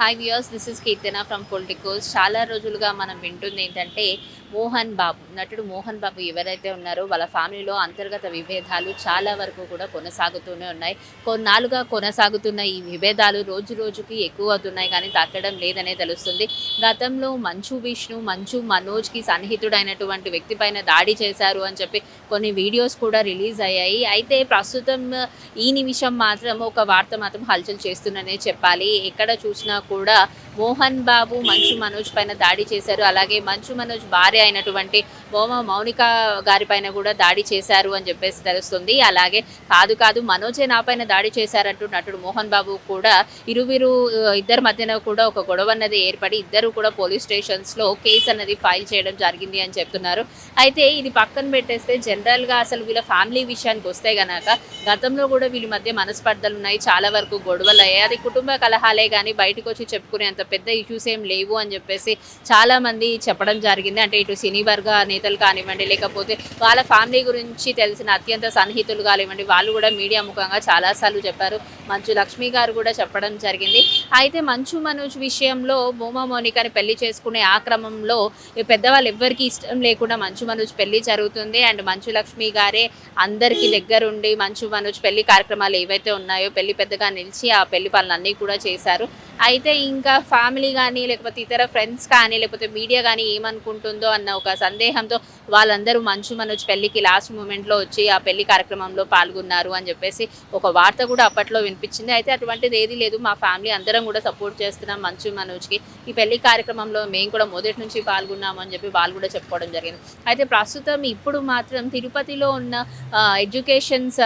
Hi viewers this is Keerthana from Politicos చాలా రోజులుగా మనం వింటుంది ఏంటంటే మోహన్ బాబు. నటుడు మోహన్ బాబు ఎవరైతే ఉన్నారో వాళ్ళ ఫ్యామిలీలో అంతర్గత విభేదాలు చాలా వరకు కూడా కొనసాగుతూనే ఉన్నాయి. కొన్నాళ్ళుగా కొనసాగుతున్న ఈ విభేదాలు రోజు రోజుకి ఎక్కువ అవుతున్నాయి కానీ తగ్గడం లేదనే తెలుస్తుంది. గతంలో మంచు విష్ణు మంచు మనోజ్కి సన్నిహితుడైనటువంటి వ్యక్తి పైన దాడి చేశారు అని చెప్పి కొన్ని వీడియోస్ కూడా రిలీజ్ అయ్యాయి. అయితే ప్రస్తుతం ఈ నిమిషం మాత్రం ఒక వార్త మాత్రం హల్చల్ చేస్తుందనే చెప్పాలి. ఎక్కడ చూసినా కూడా మోహన్ బాబు మంచు మనోజ్ పైన దాడి చేశారు. అలాగే మంచు మనోజ్ భార్య అయినటువంటి బోమ మౌనిక గారి పైన కూడా దాడి చేశారు అని చెప్పేసి తెలుస్తుంది. అలాగే కాదు కాదు మనోజే నా పైన దాడి చేశారంటూ నటుడు మోహన్ బాబు కూడా ఇరువిరు ఇద్దరి మధ్యన కూడా ఒక గొడవ అన్నది ఏర్పడి ఇద్దరు కూడా పోలీస్ స్టేషన్స్లో కేసు అన్నది ఫైల్ చేయడం జరిగింది అని చెప్తున్నారు. అయితే ఇది పక్కన పెట్టేస్తే జనరల్గా అసలు వీళ్ళ ఫ్యామిలీ విషయానికి వస్తే గనక గతంలో కూడా వీళ్ళ మధ్య మనస్పర్ధలు ఉన్నాయి చాలా వరకు గొడవలు అయ్యాయి అది కుటుంబ కలహాలే కానీ బయటకు వచ్చి చెప్పుకునేంత అంత పెద్ద ఇష్యూస్ ఏం లేవు అని చెప్పేసి చాలామంది చెప్పడం జరిగింది. అంటే ఇటు సినీ వర్గ నేతలు కానివ్వండి లేకపోతే వాళ్ళ ఫ్యామిలీ గురించి తెలిసిన అత్యంత సన్నిహితులు కానివ్వండి వాళ్ళు కూడా మీడియా ముఖంగా చాలాసార్లు చెప్పారు. మంచు లక్ష్మి గారు కూడా చెప్పడం జరిగింది. అయితే మంచు మనోజ్ విషయంలో భూమా మోనికాని పెళ్ళి చేసుకునే ఆ క్రమంలో పెద్దవాళ్ళు ఎవ్వరికి ఇష్టం లేకుండా మంచు మనోజ్ పెళ్ళి జరుగుతుంది. అండ్ మంచు లక్ష్మి గారే అందరికీ దగ్గరుండి మంచు మనోజ్ పెళ్ళి కార్యక్రమాలు ఏవైతే ఉన్నాయో పెళ్ళి పెద్దగా నిలిచి ఆ పెళ్ళి పనులన్నీ కూడా చేశారు. అయితే ఇంకా ఫ్యామిలీ కానీ లేకపోతే ఇతర ఫ్రెండ్స్ కానీ లేకపోతే మీడియా కానీ ఏమనుకుంటుందో అన్న ఒక సందేహంతో వాళ్ళందరూ మంచు మనోజ్ పెళ్ళికి లాస్ట్ మూమెంట్లో వచ్చి ఆ పెళ్ళి కార్యక్రమంలో పాల్గొన్నారు అని చెప్పేసి ఒక వార్త కూడా అప్పట్లో వినిపించింది. అయితే అటువంటిది ఏది లేదు. మా ఫ్యామిలీ అందరం కూడా సపోర్ట్ చేస్తున్నాం మంచు మనోజ్కి. ఈ పెళ్ళి కార్యక్రమంలో మేము కూడా మొదటి నుంచి పాల్గొన్నాము అని చెప్పి వాళ్ళు కూడా చెప్పుకోవడం జరిగింది. అయితే ప్రస్తుతం ఇప్పుడు మాత్రం తిరుపతిలో ఉన్న ఎడ్యుకేషన్స్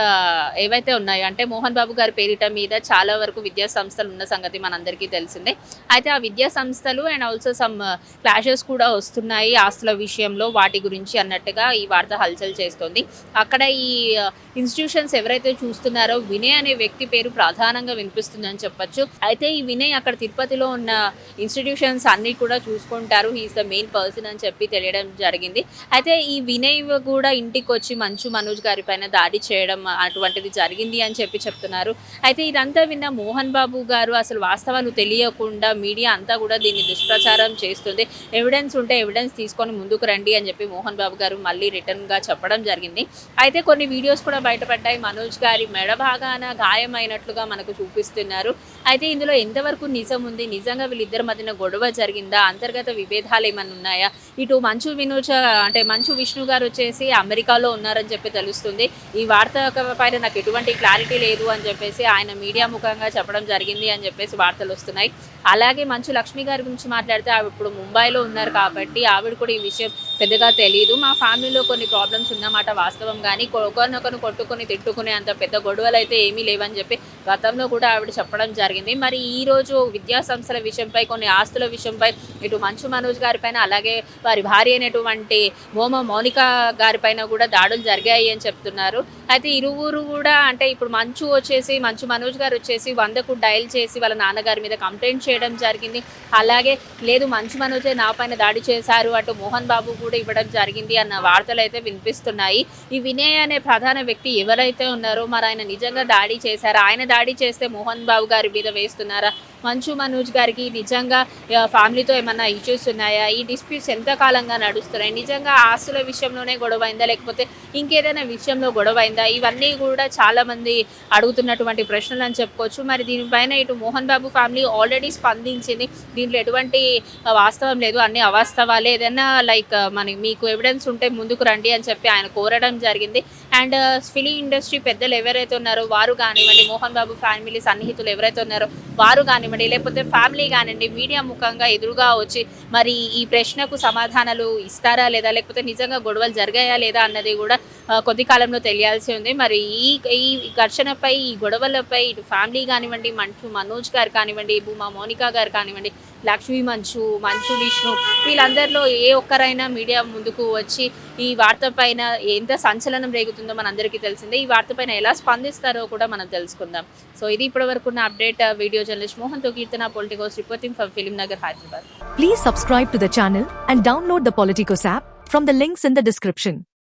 ఏవైతే ఉన్నాయో అంటే మోహన్ బాబు గారి పేరిట మీద చాలా వరకు విద్యా సంస్థలు ఉన్న సంగతి మనందరికీ తెలిసిందే. అయితే ఆ విద్యా సంస్థలు అండ్ ఆల్సో సమ్ క్లాషెస్ కూడా వస్తున్నాయి ఆస్తుల విషయంలో వాటి గురించి అన్నట్టుగా ఈ వార్త హల్చల్ చేస్తుంది. అక్కడ ఈ uh, ఇన్స్టిట్యూషన్స్ ఎవరైతే చూస్తున్నారో వినయ్ అనే వ్యక్తి పేరు ప్రధానంగా వినిపిస్తుందని చెప్పొచ్చు. అయితే ఈ వినయ్ అక్కడ తిరుపతిలో ఉన్న ఇన్స్టిట్యూషన్స్ అన్ని కూడా చూసుకుంటారు. హీఈస్ ద మెయిన్ పర్సన్ అని చెప్పి తెలియడం జరిగింది. అయితే ఈ వినయ్ కూడా ఇంటికి వచ్చి మంచు మనోజ్ గారి పైన దాడి చేయడం uh, అటువంటిది జరిగింది అని చెప్పి చెప్తున్నారు. అయితే ఇదంతా విన్న మోహన్ బాబు గారు అసలు వాస్తవాలు తెలియకుండా మీడియా అంతా కూడా దీన్ని దుష్ప్రచారం చేస్తుంది. ఎవిడెన్స్ ఉంటే ఎవిడెన్స్ తీసుకొని ముందుకు రండి అని చెప్పి మోహన్ బాబు గారు మళ్ళీ రిటర్న్గా చెప్పడం జరిగింది. అయితే కొన్ని వీడియోస్ కూడా బయటపడ్డాయి. మనోజ్ గారి మెడ భాగాన గాయమైనట్లుగా మనకు చూపిస్తున్నారు. అయితే ఇందులో ఎంతవరకు నిజం ఉంది? నిజంగా వీళ్ళిద్దరి మధ్యన గొడవ జరిగిందా? అంతర్గత విభేదాలు ఏమైనా ఉన్నాయా? ఇటు మంచు వినోజ్ అంటే మంచు విష్ణు గారు వచ్చేసి అమెరికాలో ఉన్నారని చెప్పి తెలుస్తుంది. ఈ వార్త పైన నాకు ఎటువంటి క్లారిటీ లేదు అని చెప్పేసి ఆయన మీడియా ముఖంగా చెప్పడం జరిగింది అని చెప్పేసి వార్తలు వస్తున్నాయి. అలాగే మంచు లక్ష్మి గారి గురించి మాట్లాడితే ఆవిడ ఇప్పుడు ముంబైలో ఉన్నారు కాబట్టి ఆవిడ కూడా ఈ విషయం పెద్దగా తెలియదు మా ఫ్యామిలీలో కొన్ని ప్రాబ్లమ్స్ ఉన్నమాట వాస్తవం కానీ ఒకరినొకరు కొట్టుకొని తిట్టుకునే అంత పెద్ద గొడవలు అయితే ఏమీ లేవని చెప్పి గతంలో కూడా ఆవిడ చెప్పడం జరిగింది. మరి ఈరోజు విద్యాసంస్థల విద్యా సంస్థల విషయంపై కొన్ని ఆస్తుల విషయంపై ఇటు మంచు మనోజ్ గారిపైన అలాగే వారి భార్య అయినటువంటి మోమ మౌనిక గారి పైన కూడా దాడులు జరిగాయి అని చెప్తున్నారు. అయితే ఇరువురు కూడా అంటే ఇప్పుడు మంచు వచ్చేసి మంచు మనోజ్ గారు వచ్చేసి వందకు డయల్ చేసి వాళ్ళ నాన్నగారి మీద కంప్లైంట్ చేయడం జరిగింది. అలాగే లేదు మంచు మనోజే నా పైన దాడి చేశారు అటు మోహన్ బాబు కూడా ఇవ్వడం జరిగింది అన్న వార్తలు అయితే వినిపిస్తున్నాయి. ఈ వినయ్ అనే ప్రధాన వ్యక్తి ఎవరైతే ఉన్నారో మరి ఆయన నిజంగా దాడి చేశారా? ఆయన దాడి చేస్తే మోహన్ బాబు గారి మీద వేస్తున్నారా? మంచు మనోజ్ గారికి నిజంగా ఫ్యామిలీతో ఏమన్నా ఇష్యూస్ ఉన్నాయా? ఈ డిస్ప్యూట్స్ ఎంతకాలంగా నడుస్తున్నాయి? నిజంగా ఆస్తుల విషయంలోనే గొడవ అయిందా లేకపోతే ఇంకేదైనా విషయంలో గొడవ అయిందా ఇవన్నీ కూడా చాలామంది అడుగుతున్నటువంటి ప్రశ్నలు అని చెప్పుకోవచ్చు. మరి దీనిపైన ఇటు మోహన్ బాబు ఫ్యామిలీ ఆల్రెడీ స్పందించింది. దీంట్లో ఎటువంటి వాస్తవం లేదు. అన్ని అవాస్తవాలే. ఏదైనా లైక్ మన మీకు ఎవిడెన్స్ ఉంటే ముందుకు రండి అని చెప్పి ఆయన కోరడం జరిగింది. అండ్ ఫిలిం ఇండస్ట్రీ పెద్దలు ఎవరైతే ఉన్నారో వారు కానివ్వండి మోహన్ బాబు ఫ్యామిలీ సన్నిహితులు ఎవరైతే ఉన్నారో వారు కానివ్వండి లేకపోతే ఫ్యామిలీ కానివ్వండి మీడియా ముఖంగా ఎదురుగా వచ్చి మరి ఈ ప్రశ్నకు సమాధానాలు ఇస్తారా లేదా? లేకపోతే నిజంగా గొడవలు జరిగాయా లేదా అన్నది కూడా కొద్ది కాలంలో తెలియాల్సి ఉంది. మరి ఈ ఈ ఘర్షణపై ఈ గొడవలపై ఇటు ఫ్యామిలీ కానివ్వండి మంచు మనోజ్ గారు కానివ్వండి భూమా మోనికా గారు కానివ్వండి లక్ష్మీ మంచు మంచు విష్ణు వీళ్ళందరిలో ఏ ఒక్కరైనా మీడియా ముందుకు వచ్చి ఈ వార్త పైన ఎంత సంచలనం రేగుతుందో మనందరికీ తెలిసిందే. ఈ వార్త పైన ఎలా స్పందిస్తారో కూడా మనం తెలుసుకుందాం. సో ఇది ఇప్పటి వరకు ఉన్న update. Video journalist మోహన్తో Keerthana Politicos reporting from Film Nagar Hyderabad. Please subscribe to the channel and download the Politicos app from the links in the description